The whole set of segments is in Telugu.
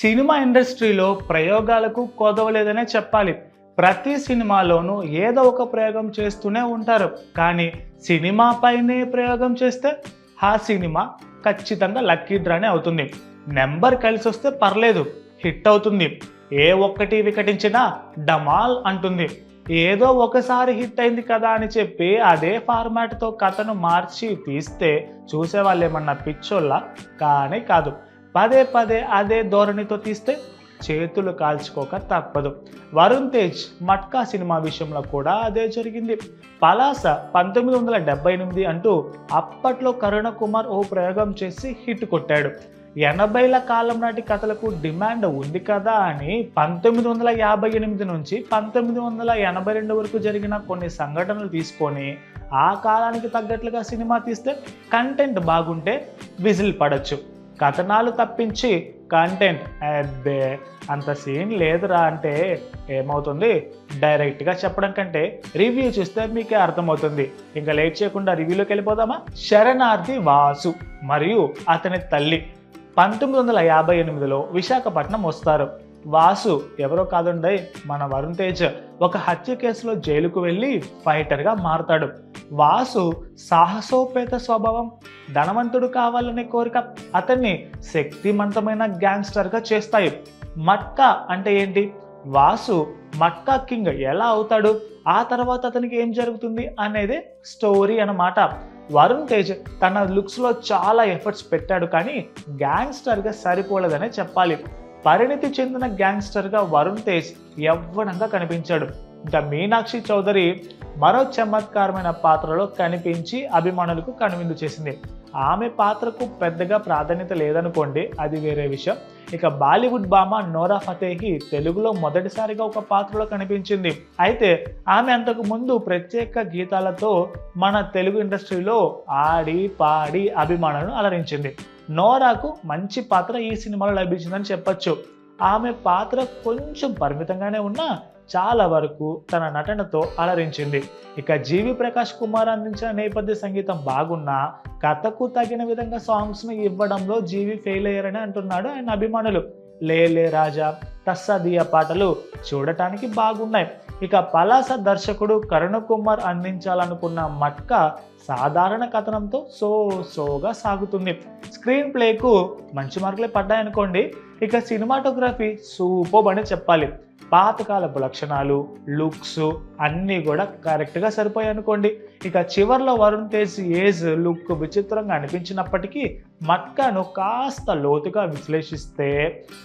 సినిమా ఇండస్ట్రీలో ప్రయోగాలకు కొదవలేదనే చెప్పాలి. ప్రతి సినిమాలోనూ ఏదో ఒక ప్రయోగం చేస్తూనే ఉంటారు. కానీ సినిమా పైనే ప్రయోగం చేస్తే ఆ సినిమా ఖచ్చితంగా లక్కీ డ్రానే అవుతుంది. నెంబర్ కలిసి వస్తే పర్లేదు హిట్ అవుతుంది. ఏ ఒక్కటి వికటించినా డమాల్ అంటుంది. ఏదో ఒకసారి హిట్ అయింది కదా అని చెప్పి అదే ఫార్మాట్తో కథను మార్చి తీస్తే చూసేవాళ్ళు ఏమన్నా పిచ్చోళ్ళ? కానీ కాదు. పదే పదే అదే ధోరణితో తీస్తే చేతులు కాల్చుకోక తప్పదు. వరుణ్ తేజ్ మట్కా సినిమా విషయంలో కూడా అదే జరిగింది. పలాస పంతొమ్మిది వందల డెబ్బై ఎనిమిది అంటూ అప్పట్లో కరుణ కుమార్ ఓ ప్రయోగం చేసి హిట్ కొట్టాడు. ఎనభైల కాలం నాటి కథలకు డిమాండ్ ఉంది కదా అని పంతొమ్మిది వందల యాభై ఎనిమిది నుంచి పంతొమ్మిది వందల ఎనభై రెండు వరకు జరిగిన కొన్ని సంఘటనలు తీసుకొని ఆ కాలానికి తగ్గట్లుగా సినిమా తీస్తే కంటెంట్ బాగుంటే విజిల్ పడచ్చు. కథనాలు తప్పించి కంటెంట్ అబ్బే అంత సీన్ లేదురా అంటే ఏమవుతుంది? డైరెక్ట్గా చెప్పడం కంటే రివ్యూ చూస్తే మీకే అర్థమవుతుంది. ఇంకా లేట్ చేయకుండా రివ్యూలోకి వెళ్ళిపోదామా? శరణార్థి వాసు మరియు అతని తల్లి. పంతొమ్మిది వందల యాభై ఎనిమిదిలో విశాఖపట్నం వస్తారు. వాసు ఎవరో కాదుండై? మన వరుణ్ తేజ్. ఒక హత్య కేసులో జైలుకు వెళ్ళి ఫైటర్గా మారతాడు. వాసు సాహసోపేత స్వభావం ధనవంతుడు కావాలనే కోరిక అతన్ని శక్తివంతమైన గ్యాంగ్స్టర్గా చేస్తాయి. మట్కా అంటే ఏంటి? వాసు మట్కా కింగ్ ఎలా అవుతాడు? ఆ తర్వాత అతనికి ఏం జరుగుతుంది అనేది స్టోరీ అన్నమాట. వరుణ్ తేజ్ తన లుక్స్లో చాలా ఎఫర్ట్స్ పెట్టాడు కానీ గ్యాంగ్స్టర్గా సరిపోలేదనే చెప్పాలి. పరిణితి చెందిన గ్యాంగ్స్టర్గా వరుణ్ తేజ్ యవ్వనంగా కనిపించాడు. ద మీనాక్షి చౌదరి మరో చమత్కారమైన పాత్రలో కనిపించి అభిమానులకు కనువిందు చేసింది. ఆమె పాత్రకు పెద్దగా ప్రాధాన్యత లేదనుకోండి అది వేరే విషయం. ఇక బాలీవుడ్ భామ నోరా ఫతేహి తెలుగులో మొదటిసారిగా ఒక పాత్రలో కనిపించింది. అయితే ఆమె అంతకు ముందు ప్రత్యేక గీతాలతో మన తెలుగు ఇండస్ట్రీలో ఆడి పాడి అభిమానులను అలరించింది. నోరాకు మంచి పాత్ర ఈ సినిమాలో లభించిందని చెప్పొచ్చు. ఆమె పాత్ర కొంచెం పరిమితంగానే ఉన్నా చాలా వరకు తన నటనతో అలరించింది. ఇక జీవి ప్రకాష్ కుమార్ అందించిన నేపథ్య సంగీతం బాగున్నా కథకు తగిన విధంగా సాంగ్స్ను ఇవ్వడంలో జీవి ఫెయిల్ అయ్యారని అంటున్నాడు ఆయన అభిమానులు. లే లే రాజా తస్సదియ పాటలు చూడటానికి బాగున్నాయి. ఇక పలాస దర్శకుడు కరుణ్ కుమార్ అందించాలనుకున్న మట్క సాధారణ కథనంతో సో సోగా సాగుతుంది. స్క్రీన్ ప్లేకు మంచి మార్కులే పడ్డాయనుకోండి. ఇక సినిమాటోగ్రఫీ సూపర్ అని చెప్పాలి. పాతకాలపు లక్షణాలు లుక్స్ అన్నీ కూడా కరెక్ట్గా సరిపోయాయి అనుకోండి. ఇక చివర్లో వరుణ్ తేజ్ ఏజ్ లుక్ విచిత్రంగా అనిపించినప్పటికీ మట్కాను కాస్త లోతుగా విశ్లేషిస్తే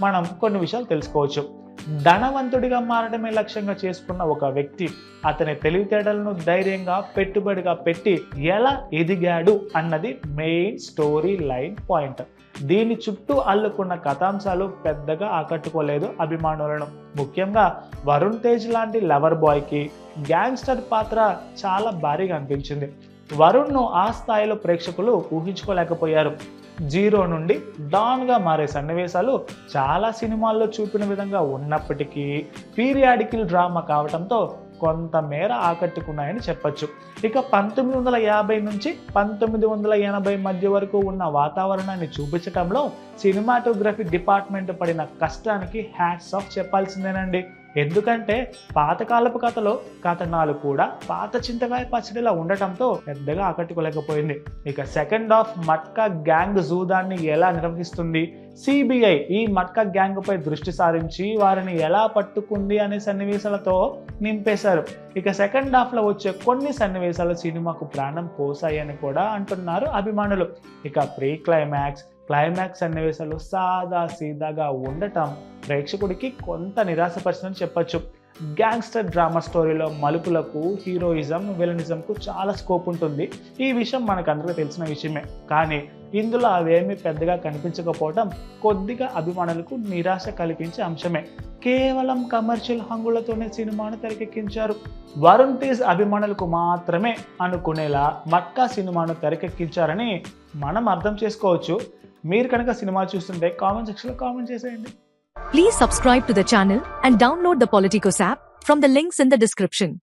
మనం కొన్ని విషయాలు తెలుసుకోవచ్చు. ధనవంతుడిగా మారడమే లక్ష్యంగా చేసుకున్న ఒక వ్యక్తి అతని తెలివితేటలను ధైర్యంగా పెట్టుబడిగా పెట్టి ఎలా ఎదిగాడు అన్నది మెయిన్ స్టోరీ లైన్ పాయింట్. దీని చుట్టూ అల్లుకున్న కథాంశాలు పెద్దగా ఆకట్టుకోలేదు అభిమానులను. ముఖ్యంగా వరుణ్ తేజ్ లాంటి లవర్ బాయ్కి గ్యాంగ్స్టర్ పాత్ర చాలా భారీగా అనిపించింది. వరుణ్ను ఆ స్థాయిలో ప్రేక్షకులు ఊహించుకోలేకపోయారు. జీరో నుండి డాన్గా మారే సన్నివేశాలు చాలా సినిమాల్లో చూపిన విధంగా ఉన్నప్పటికీ పీరియాడికల్ డ్రామా కావడంతో కొంతమేర ఆకట్టుకున్నాయని చెప్పొచ్చు. ఇక పంతొమ్మిది వందల యాభై నుంచి పంతొమ్మిది వందల ఎనభై మధ్య వరకు ఉన్న వాతావరణాన్ని చూపించటంలో సినిమాటోగ్రఫీ డిపార్ట్మెంట్ పడిన కష్టానికి హ్యాట్స్ ఆఫ్ చెప్పాల్సిందేనండి. ఎందుకంటే పాతకాలపు కథలో కథనాలు కూడా పాత చింతకాయ పచ్చడిలా ఉండటంతో పెద్దగా ఆకట్టుకోలేకపోయింది. ఇక సెకండ్ హాఫ్ మట్కా గ్యాంగ్ జూదాన్ని ఎలా నిర్వహిస్తుంది? సిబిఐ ఈ మట్కా గ్యాంగ్ పై దృష్టి సారించి వారిని ఎలా పట్టుకుంది అనే సన్నివేశాలతో నింపేశారు. ఇక సెకండ్ హాఫ్లో వచ్చే కొన్ని సన్నివేశాలు సినిమాకు ప్రాణం పోసాయని కూడా అంటున్నారు అభిమానులు. ఇక ప్రీ క్లైమాక్స్ క్లైమాక్స్ సన్నివేశాలు సాదా సీదాగా ఉండటం ప్రేక్షకుడికి కొంత నిరాశపరిచిందని చెప్పచ్చు. గ్యాంగ్స్టర్ డ్రామా స్టోరీలో మలుపులకు హీరోయిజం విలనిజంకు చాలా స్కోప్ ఉంటుంది. ఈ విషయం మనకు అందరికీ తెలిసిన విషయమే. కానీ ఇందులో అవేమీ పెద్దగా కనిపించకపోవడం కొద్దిగా అభిమానులకు నిరాశ కల్పించే అంశమే. కేవలం కమర్షియల్ హంగులతోనే సినిమాను తెరకెక్కించారు. వరుణ్ తేజ్ అభిమానులకు మాత్రమే అనుకునేలా మట్కా సినిమాను తెరకెక్కించారని మనం అర్థం చేసుకోవచ్చు. మీరు కనుక సినిమా చూస్తుంటే కామెంట్ సెక్షన్లో కామెంట్ చేసేయండి. Please subscribe to the and download the Politicos app from the links in the description